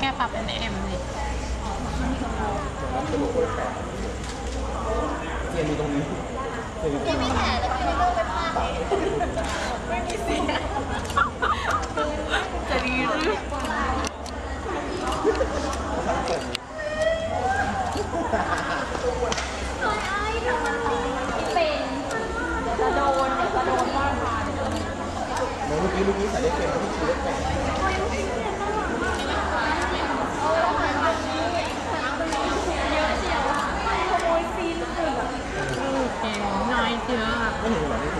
แกปรับเป็นเอ็มนี่เสียมีตรงนี้เสียมีตรงนี้ไม่มีเสียจะดีหรือี้ใส่ได้เก่งที่ชีวิตแปเก่งน้อยเยอะ ไม่เห็นหรอ